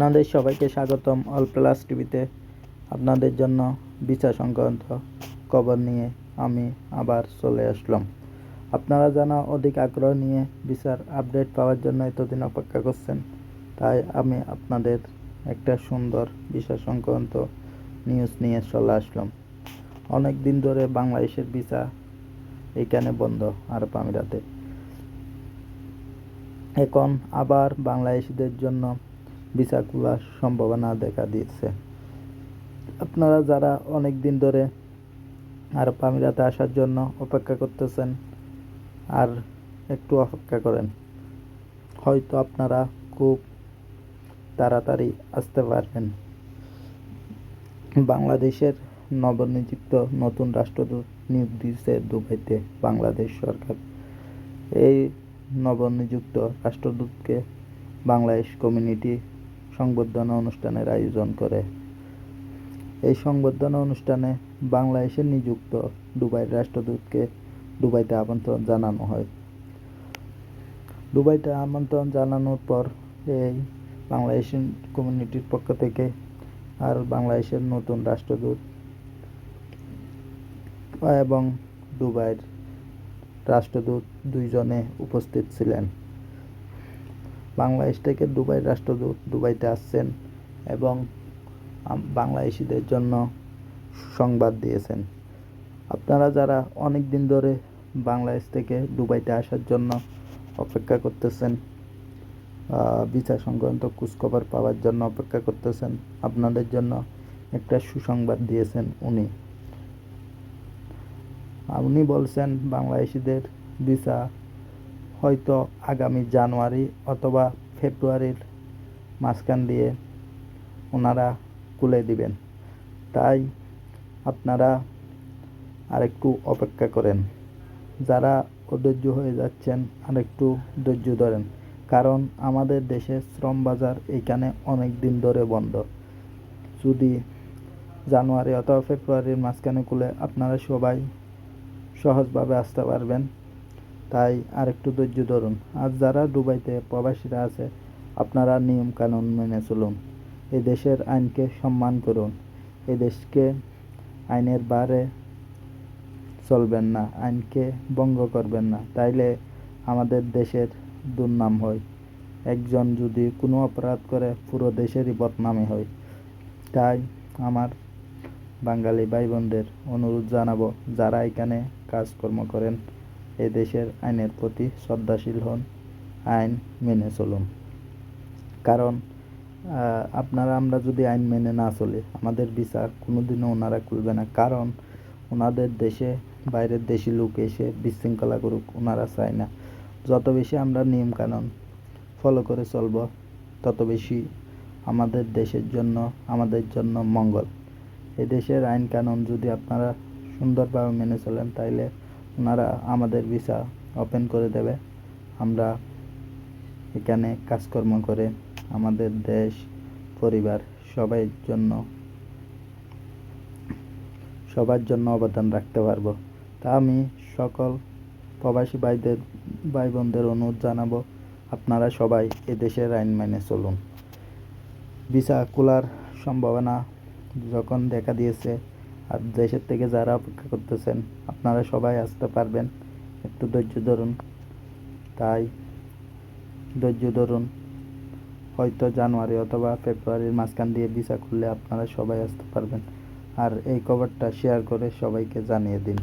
আপনাদের সবাইকে স্বাগতম অল প্লাস টিভিতে। আপনাদের জন্য বিচার সংক্রান্ত খবর নিয়ে আমি আবার চলে আসলাম। আপনারা জানা অধিক আগ্রহ নিয়ে বিচার আপডেট পাওয়ার জন্য এতদিন অপেক্ষা করছেন, তাই আমি আপনাদের একটা সুন্দর বিচার সংক্রান্ত নিউজ নিয়ে চলে আসলাম। অনেক দিন ধরে বাংলাদেশের ভিসা এখানে বন্ধ আরব আমিরাতে। এখন আবার বাংলাদেশিদের জন্য ভিসা খোলার সম্ভাবনা দেখা দিয়েছে। আপনারা যারা অনেক দিন ধরে আরব আমিরাতে আসার জন্য অপেক্ষা করতেছেন, আর একটু অপেক্ষা করেন, হয়তো আপনারা খুব তাড়াতাড়ি আসতে পারবেন। বাংলাদেশের নবনিযুক্ত নতুন রাষ্ট্রদূত নিয়োগ দিয়েছে দুবাইতে বাংলাদেশ সরকার। এই নবনিযুক্ত রাষ্ট্রদূতকে বাংলাদেশ কমিউনিটি সংবর্ধনা অনুষ্ঠানের আয়োজন করে। এই সংবর্ধনা অনুষ্ঠানে বাংলাদেশে নিযুক্ত দুবাইয়ের রাষ্ট্রদূতকে দুবাইতে আমন্ত্রণ জানানো হয়। দুবাইতে আমন্ত্রণ জানানোর পর এই বাংলাদেশ কমিউনিটির পক্ষ থেকে আর বাংলাদেশের নতুন রাষ্ট্রদূত এবং দুবাইয়ের রাষ্ট্রদূত দুইজনে উপস্থিত ছিলেন। বাংলাদেশ থেকে দুবাই রাষ্ট্রদূত দুবাইতে আসছেন এবং বাংলাদেশিদের জন্য সংবাদ দিয়েছেন। আপনারা যারা অনেক দিন ধরে বাংলাদেশ থেকে দুবাইতে আসার জন্য অপেক্ষা করতেছেন ভিসা সংক্রান্ত খোঁজখবর পাওয়ার জন্য অপেক্ষা করতেছেন, আপনাদের জন্য একটা সুসংবাদ দিয়েছেন উনি। উনি বলছেন, বাংলাদেশিদের ভিসা হয়তো আগামী জানুয়ারি অথবা ফেব্রুয়ারির মাঝখান দিয়ে ওনারা খুলে দিবেন। তাই আপনারা আরেকটু অপেক্ষা করেন। যারা অধৈর্য হয়ে যাচ্ছেন, আরেকটু ধৈর্য ধরেন। কারণ আমাদের দেশে শ্রম বাজার এখানে অনেক দিন ধরে বন্ধ। যদি জানুয়ারি অথবা ফেব্রুয়ারির মাঝখানে খুলে আপনারা সবাই সহজভাবে আসতে পারবেন। তাই আরেকটু ধৈর্য ধরুন। আর যারা দুবাইতে প্রবাসীরা আছে, আপনারা নিয়ম কানুন মেনে চলুন। এই দেশের আইনকে সম্মান করুন। এই দেশকে আইনের বারে চলবেন না, আইনকে ভঙ্গ করবেন না। তাইলে আমাদের দেশের দুর্নাম হয়। একজন যদি কোনো অপরাধ করে, পুরো দেশেরই বদনামে হয়। তাই আমার বাঙালি ভাই বোনদের অনুরোধ জানাব, যারা এখানে কাজকর্ম করেন এ দেশের আইনের প্রতি শ্রদ্ধাশীল হন আইন মেনে চলুন। কারণ আপনারা, আমরা যদি আইন মেনে না চলি, আমাদের বিচার কোনোদিনও ওনারা খুলবে না। কারণ, ওনাদের দেশে, বাইরের দেশি লোক এসে বিশৃঙ্খলা করুক, ওনারা চায় না। যত বেশি আমরা নিয়মকানুন ফলো করে চলব, তত বেশি আমাদের দেশের জন্য, আমাদের জন্য মঙ্গল। এই দেশের আইন কানুন যদি আপনারা সুন্দরভাবে মেনে চলেন, তাইলে ওনারা আমাদের ভিসা ওপেন করে দেবে। আমরা এখানে কাজকর্ম করে আমাদের দেশ, পরিবার সবাই জন্য, সবার জন্য অবদান রাখতে পারব। তা আমি সকল প্রবাসী ভাইদের ভাই বোনদের অনুরোধ জানাব, আপনারা সবাই এ দেশের আইন মেনে চলুন। ভিসা খোলার সম্ভাবনা যখন দেখা দিয়েছে আর দেশের থেকে যারা অপেক্ষা করতেছেন, আপনারা সবাই আসতে পারবেন। একটু ধৈর্য ধরুন। তাই ধৈর্য ধরুন। হয়তো জানুয়ারি অথবা ফেব্রুয়ারির মাঝখান দিয়ে ভিসা খুললে আপনারা সবাই আসতে পারবেন। আর এই খবরটা শেয়ার করে সবাইকে জানিয়ে দিন।